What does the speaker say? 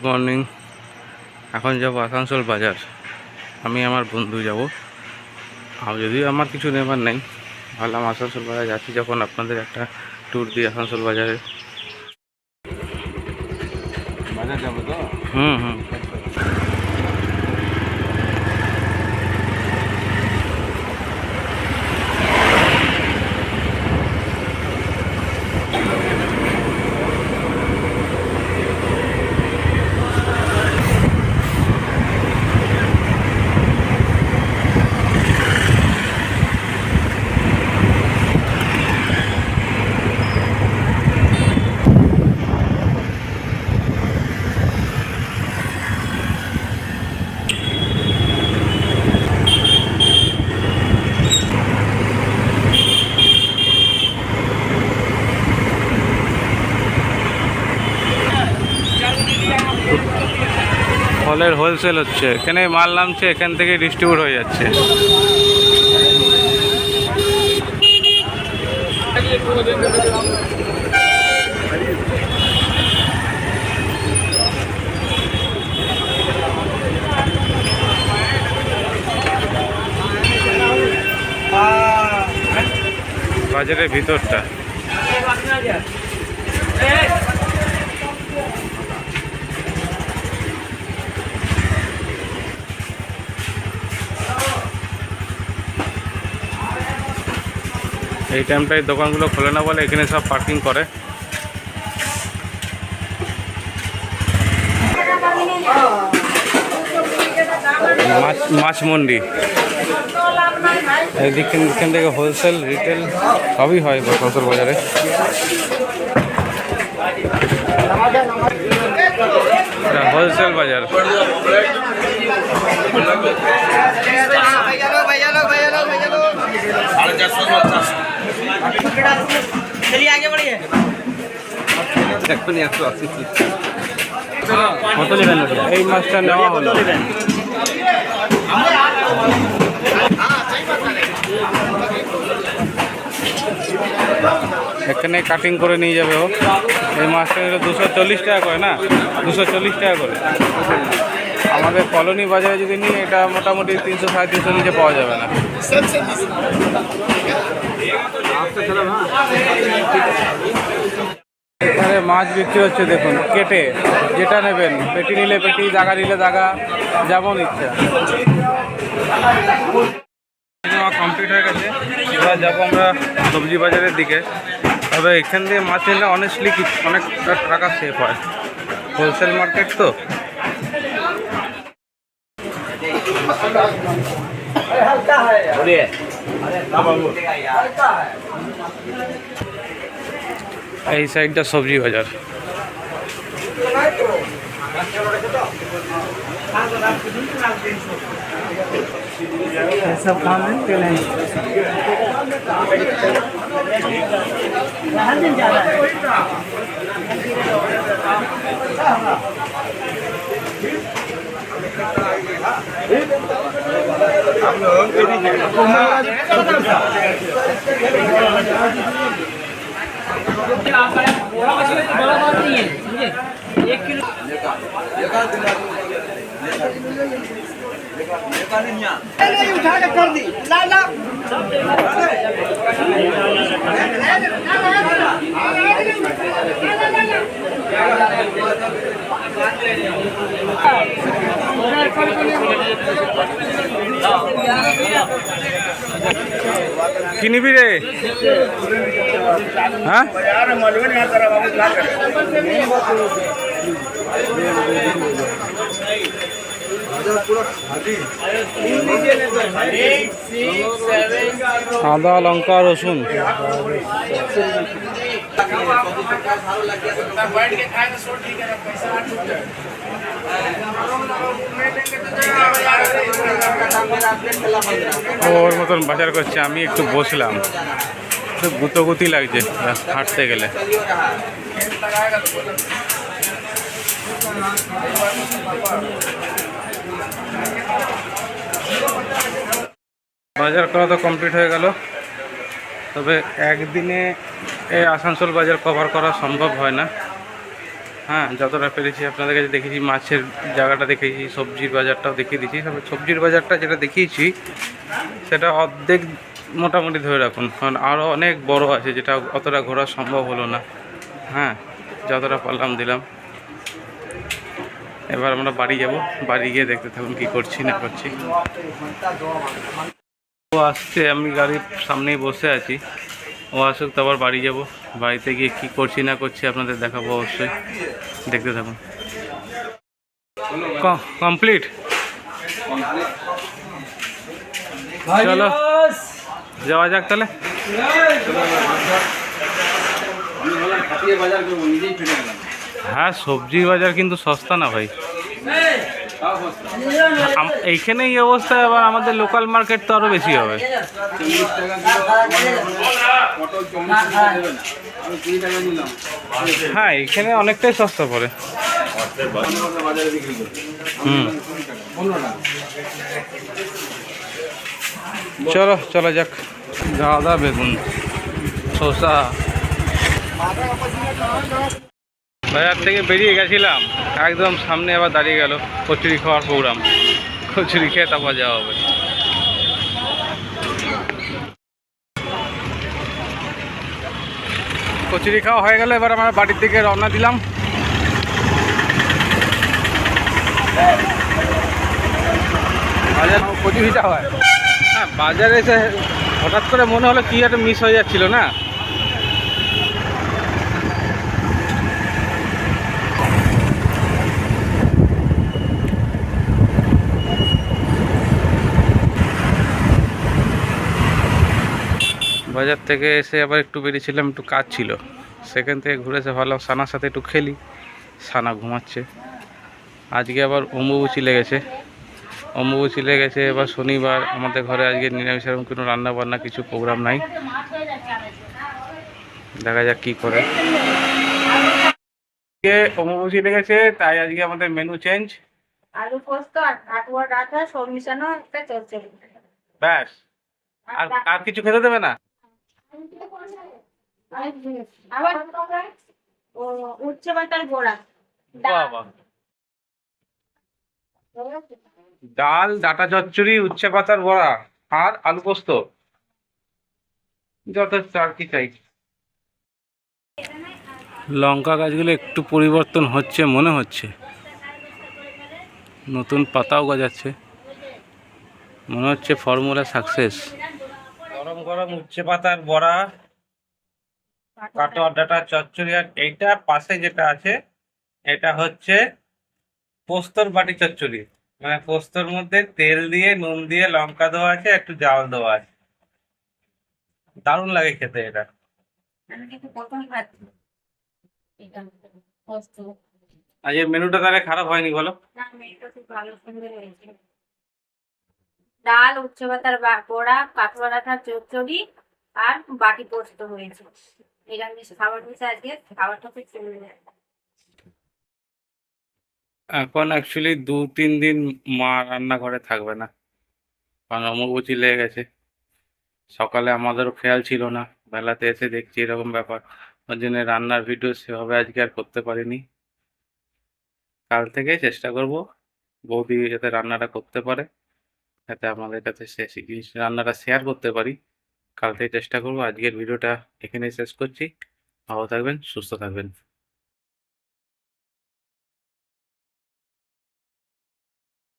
Good morning এখন যাব আসানসোল বাজার। আমি আমার বন্ধু যাব। আর যদিও আমার কিছু নেবার নেই ভাবলাম আসানসোল বাজার যাচ্ছি যখন আপনাদের একটা ট্যুর দিই আসানসোল বাজারে। বাজার যাব তো? হুম হুম। ফলের হোলসেল হচ্ছে। এখানে মাল নামছে এখান থেকে ডিস্ট্রিবিউট হয়ে যাচ্ছে। বাজারের ভিতরটা। এই টাইমটায় দোকানগুলো খোলে না বলে এখানে সব পার্কিং করে মাছ মন্ডি এইদিকে এখান থেকে হোলসেল রিটেল সবই হয় ফসল বাজারে হোলসেল বাজার चलिए आगे बढ़िए এখনই একশো আশি কত নেবেন এই মাছটা নেওয়া হলো এখানে কাটিং করে নিয়ে যাবে ও এই মাছটা নিলে দুশো চল্লিশ টাকা করে না দুশো চল্লিশ টাকা করে আমাদের কলোনি বাজারে যদি নিই এটা মোটামুটি তিনশো সাড়ে তিনশো নিচে পাওয়া যাবে না এখানে মাছ বিক্রি হচ্ছে, দেখুন, কেটে। যেটা নেবেন, পেটি নিলে পেটি দাগা নিলে দাগা যেমন ইচ্ছা। কমপ্লিট হয়ে গেছে। এবার যাব আমরা সবজি বাজারের দিকে। তবে এখান দিয়ে মাছ নিলে অনেস্টলি অনেক টাকা সেভ হয়। হোলসেল মার্কেট তো? এই সাইডটা সবজি বাজার सब काम है तेल है दिन ज्यादा है बड़ा बात नहीं है समझे एक किलो। उठा के कर दी ला ला কি নিবি রে? হ্যাঁ? আদা লঙ্কা রসুন। ওর মতন বাজার করছে, আমি একটু বসলাম। গুতোগুতি লাগছে, হাঁটতে গেলে। বাজার করা তো কমপ্লিট হয়ে গেল। তবে একদিনে এই আসানসোল বাজার কভার করা সম্ভব হয় না। হ্যাঁ যতটা পেরেছি আপনাদের কাছে দেখেছি, মাছের জায়গাটা দেখেছি, সবজির বাজারটাও দেখিয়ে দিয়েছি। তবে সবজির বাজারটা যেটা দেখিয়েছি, সেটা অর্ধেক মোটামুটি ধরে রাখুন, কারণ আরও অনেক বড় আছে, যেটা অতটা ঘোরা সম্ভব হলো না। হ্যাঁ যতটা পারলাম দিলাম। এবার আমরা বাড়ি যাব, বাড়ি গিয়ে দেখতে থাকুন কি করছি, না করছি। ও আসছে, আমি গাড়ির সামনেই বসে আছি। ও আসুক তো আবার বাড়ি যাব। বাড়িতে গিয়ে কি করছি না করছি আপনাদের দেখাবো অবশ্যই। দেখতে থাকুন। কমপ্লিট? চলো। যাওয়া যাক তাহলে। হ্যাঁ সবজির বাজার কিন্তু সস্তা না ভাই। এইখানে এই অবস্থা, আবার আমাদের লোকাল মার্কেট তো আরও বেশি হবে। হ্যাঁ এখানে অনেকটাই সস্তা পড়ে। হুম। চলো চলো যাক। গাঁদা বেগুন, শসা। বাজার থেকে বেরিয়ে গেছিলাম, একদম সামনে আবার দাঁড়িয়ে গেল, কচুরি খাওয়ার প্রোগ্রাম কচুরি খেয়ে তারপর যাওয়া হবে। কচুরি খাওয়া হয়ে গেল, এবার আমরা বাড়ির দিকে রওনা দিলাম। বাজার কচুরিটা হয়। হ্যাঁ বাজারে এসে হঠাৎ করে মনে হলো কি একটা মিস হয়ে যাচ্ছিল না? বাজার থেকে এসে আবার একটু বেরিয়েছিলাম একটু কাজ ছিল। সেখান থেকে ঘুরে এসে ভাবলাম সানার সাথে একটু খেলি। সানা ঘুমাচ্ছে। আজকে আবার অম্বুবুচি লেগেছে। অম্বুবুচি লেগেছে এবার শনিবার আমাদের ঘরে আজকে নিরামিষ এরকম কোনো রান্না বান্না কিছু প্রোগ্রাম নাই। দেখা যাক কী করে। অম্বুবুচি লেগেছে তাই আজকে আমাদের মেনু চেঞ্জ আলু পোস্ত আর ডাটা সব মিশানো একটা চলছে ব্যাস। আর আর কিছু খেতে দেবে না? আবার ও পাতার গোড়া বাবা। ডাল ডাটা চচ্চড়ি উচ্ছে পাতার বড়া আর আলু পোস্ত। যথেষ্ট আর কি চাই। লঙ্কা গাছগুলো একটু পরিবর্তন হচ্ছে মনে হচ্ছে। নতুন পাতাও গজাচ্ছে। মনে হচ্ছে ফর্মুলা সাকসেস। গরম গরম উচ্ছে পাতার বড়া কাটো ডাটা চচ্চড়ি আর এইটা পাশে যেটা আছে এটা হচ্ছে পোস্তর বাটি চচ্চড়ি। মানে পোস্তর মধ্যে তেল দিয়ে নুন দিয়ে লঙ্কা দেওয়া আছে একটু জাল দেওয়া আছে। দারুণ লাগে খেতে এটা। আজ মেনুটা তাহলে খারাপ হয়নি বলো? না মেয়েটা খুব ভালো সুন্দর হয়েছে। ডাল, উচ্ছে পাতার বা- গোড়া কাটুয়া ডাটার চচ্চড়ি আর বাটি পোস্ত হয়েছে। নিরামিষ খাবার হয়েছে আজকে খাবারটা খুব সুন্দর এখন অ্যাকচুয়ালি দু তিন দিন মা রান্নাঘরে থাকবে না। কারণ অম্বুবচি লেগে গেছে। সকালে আমাদেরও খেয়াল ছিল না। বেলাতে এসে দেখছি এরকম ব্যাপার। ওর জন্য রান্নার ভিডিও সেভাবে আজকে আর করতে পারিনি। কাল থেকে চেষ্টা করব বৌদি যাতে রান্নাটা করতে পারে। যাতে আমাদের কাছে রান্নাটা শেয়ার করতে পারি। কাল থেকে চেষ্টা করব। আজকের ভিডিওটা এখানেই শেষ করছি। ভালো থাকবেন, সুস্থ থাকবেন।